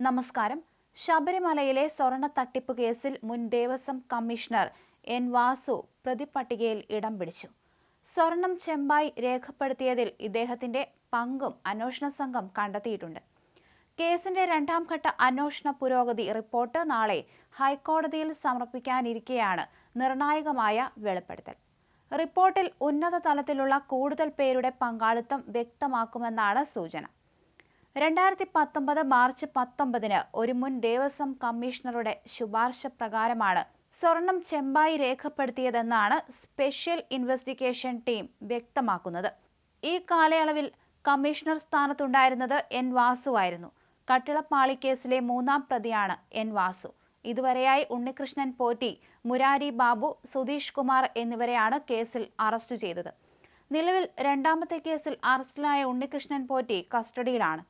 നമസ്കാരം. ശബരിമലയിലെ സ്വർണ തട്ടിപ്പ് കേസിൽ മുൻ ദേവസ്വം കമ്മീഷണർ എൻ വാസു പ്രതിപട്ടികയിൽ ഇടം പിടിച്ചു. സ്വർണം ചെമ്പായി രേഖപ്പെടുത്തിയതിൽ ഇദ്ദേഹത്തിന്റെ പങ്കും അന്വേഷണ സംഘം കണ്ടെത്തിയിട്ടുണ്ട്. കേസിന്റെ രണ്ടാം ഘട്ട അന്വേഷണ പുരോഗതി റിപ്പോർട്ട് നാളെ ഹൈക്കോടതിയിൽ സമർപ്പിക്കാനിരിക്കെയാണ് നിർണായകമായ വെളിപ്പെടുത്തൽ. റിപ്പോർട്ടിൽ ഉന്നത തലത്തിലുള്ള കൂടുതൽ പേരുടെ പങ്കാളിത്തം വ്യക്തമാക്കുമെന്നാണ് സൂചന. രണ്ടായിരത്തി പത്തൊമ്പത് മാർച്ച് പത്തൊമ്പതിന് ഒരു മുൻ ദേവസ്വം കമ്മീഷണറുടെ ശുപാർശ പ്രകാരമാണ് സ്വർണം ചെമ്പായി രേഖപ്പെടുത്തിയതെന്നാണ് സ്പെഷ്യൽ ഇൻവെസ്റ്റിഗേഷൻ ടീം വ്യക്തമാക്കുന്നത്. ഈ കാലയളവിൽ കമ്മീഷണർ സ്ഥാനത്തുണ്ടായിരുന്നത് എൻ വാസുവായിരുന്നു കട്ടിളപ്പാളി കേസിലെ മൂന്നാം പ്രതിയാണ് എൻ വാസു. ഇതുവരെയായി ഉണ്ണികൃഷ്ണൻ പോറ്റി മുരാരി ബാബു സുധീഷ് കുമാർ എന്നിവരെയാണ് കേസിൽ അറസ്റ്റ് ചെയ്തത്. നിലവിൽ രണ്ടാമത്തെ കേസിൽ അറസ്റ്റിലായ ഉണ്ണികൃഷ്ണൻ പോറ്റി കസ്റ്റഡിയിലാണ്.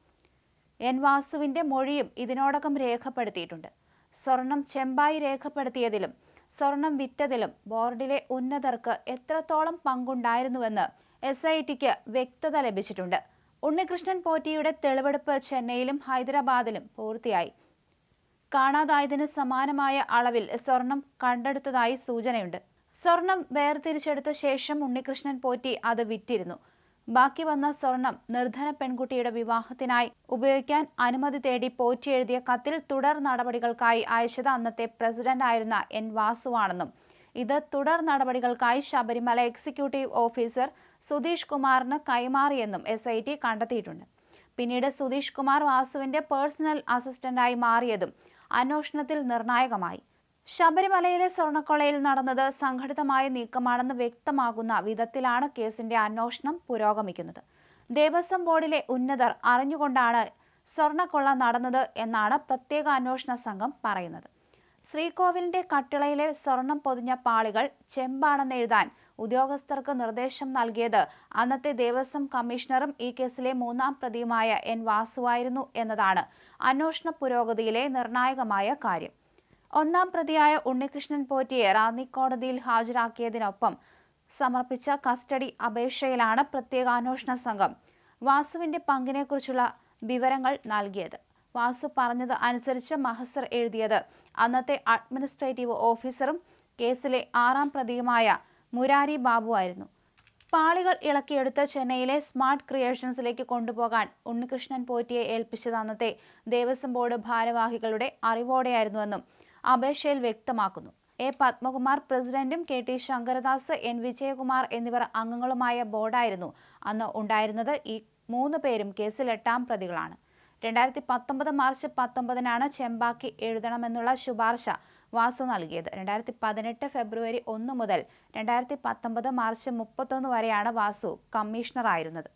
എൻ വാസുവിന്റെ മൊഴിയും ഇതിനോടകം രേഖപ്പെടുത്തിയിട്ടുണ്ട്. സ്വർണം ചെമ്പായി രേഖപ്പെടുത്തിയതിലും സ്വർണം വിറ്റതിലും ബോർഡിലെ ഉന്നതർക്ക് എത്രത്തോളം പങ്കുണ്ടായിരുന്നുവെന്ന് എസ് ഐ ടിക്ക് വ്യക്തത ലഭിച്ചിട്ടുണ്ട്. ഉണ്ണികൃഷ്ണൻ പോറ്റിയുടെ തെളിവെടുപ്പ് ചെന്നൈയിലും ഹൈദരാബാദിലും പൂർത്തിയായി. കാണാതായതിന് സമാനമായ അളവിൽ സ്വർണം കണ്ടെടുത്തതായി സൂചനയുണ്ട്. സ്വർണം വേർതിരിച്ചെടുത്ത ശേഷം ഉണ്ണികൃഷ്ണൻ പോറ്റി അത് വിറ്റിരുന്നു. ബാക്കി വന്ന സ്വർണം നിർധന പെൺകുട്ടിയുടെ വിവാഹത്തിനായി ഉപയോഗിക്കാൻ അനുമതി തേടി പോറ്റി എഴുതിയ കത്തിൽ തുടർ നടപടികൾക്കായി അയച്ചത് അന്നത്തെ പ്രസിഡന്റായിരുന്ന എൻ വാസുവാണെന്നും ഇത് തുടർ നടപടികൾക്കായി ശബരിമല എക്സിക്യൂട്ടീവ് ഓഫീസർ സുധീഷ് കുമാറിന് കൈമാറിയെന്നും എസ് ഐ ടി കണ്ടെത്തിയിട്ടുണ്ട്. പിന്നീട് സുധീഷ് കുമാർ വാസുവിന്റെ പേഴ്സണൽ അസിസ്റ്റന്റായി മാറിയതും അന്വേഷണത്തിൽ നിർണായകമായി. ശബരിമലയിലെ സ്വർണക്കൊളയിൽ നടന്നത് സംഘടിതമായ നീക്കമാണെന്ന് വ്യക്തമാകുന്ന വിധത്തിലാണ് കേസിന്റെ അന്വേഷണം പുരോഗമിക്കുന്നത്. ദേവസ്വം ബോർഡിലെ ഉന്നതർ അറിഞ്ഞുകൊണ്ടാണ് സ്വർണക്കൊള്ള നടന്നത് എന്നാണ് പ്രത്യേക അന്വേഷണ സംഘം പറയുന്നത്. ശ്രീകോവിലിന്റെ കട്ടിളയിലെ സ്വർണം പൊതിഞ്ഞ പാളികൾ ചെമ്പാണെന്ന് എഴുതാൻ ഉദ്യോഗസ്ഥർക്ക് നിർദ്ദേശം നൽകിയത് അന്നത്തെ ദേവസ്വം കമ്മീഷണറും ഈ കേസിലെ മൂന്നാം പ്രതിയുമായ എൻ വാസുവായിരുന്നു എന്നതാണ് അന്വേഷണ പുരോഗതിയിലെ നിർണായകമായ കാര്യം. ഒന്നാം പ്രതിയായ ഉണ്ണികൃഷ്ണൻ പോറ്റിയെ റാന്നി കോടതിയിൽ ഹാജരാക്കിയതിനൊപ്പം സമർപ്പിച്ച കസ്റ്റഡി അപേക്ഷയിലാണ് പ്രത്യേക അന്വേഷണ സംഘം വാസുവിന്റെ പങ്കിനെക്കുറിച്ചുള്ള വിവരങ്ങൾ നൽകിയത്. വാസു പറഞ്ഞത് അനുസരിച്ച് മഹസർ എഴുതിയത്. അന്നത്തെ അഡ്മിനിസ്ട്രേറ്റീവ് ഓഫീസറും കേസിലെ ആറാം പ്രതിയുമായ മുരാരി ബാബു ആയിരുന്നു. പാളികൾ ഇളക്കിയെടുത്ത് ചെന്നൈയിലെ സ്മാർട്ട് ക്രിയേഷൻസിലേക്ക് കൊണ്ടുപോകാൻ ഉണ്ണികൃഷ്ണൻ പോറ്റിയെ ഏൽപ്പിച്ചത് അന്നത്തെ ദേവസ്വം ബോർഡ് ഭാരവാഹികളുടെ അറിവോടെയായിരുന്നുവെന്നും അപേക്ഷയിൽ വ്യക്തമാക്കുന്നു. എ. പത്മകുമാർ പ്രസിഡന്റും K. T. Sankaradas N. Vijayakumar എന്നിവർ അംഗങ്ങളുമായ ബോർഡായിരുന്നു. അന്ന് ഉണ്ടായിരുന്നത് ഈ മൂന്ന് പേരും കേസിൽ എട്ടാം പ്രതികളാണ്. രണ്ടായിരത്തി പത്തൊമ്പത് മാർച്ച് പത്തൊമ്പതിനാണ് ചെമ്പാക്കി എഴുതണമെന്നുള്ള ശുപാർശ വാസു നൽകിയത്. രണ്ടായിരത്തി പതിനെട്ട് ഫെബ്രുവരി ഒന്ന് മുതൽ രണ്ടായിരത്തി പത്തൊമ്പത് മാർച്ച് മുപ്പത്തൊന്ന് വരെയാണ് വാസു കമ്മീഷണറായിരുന്നത്.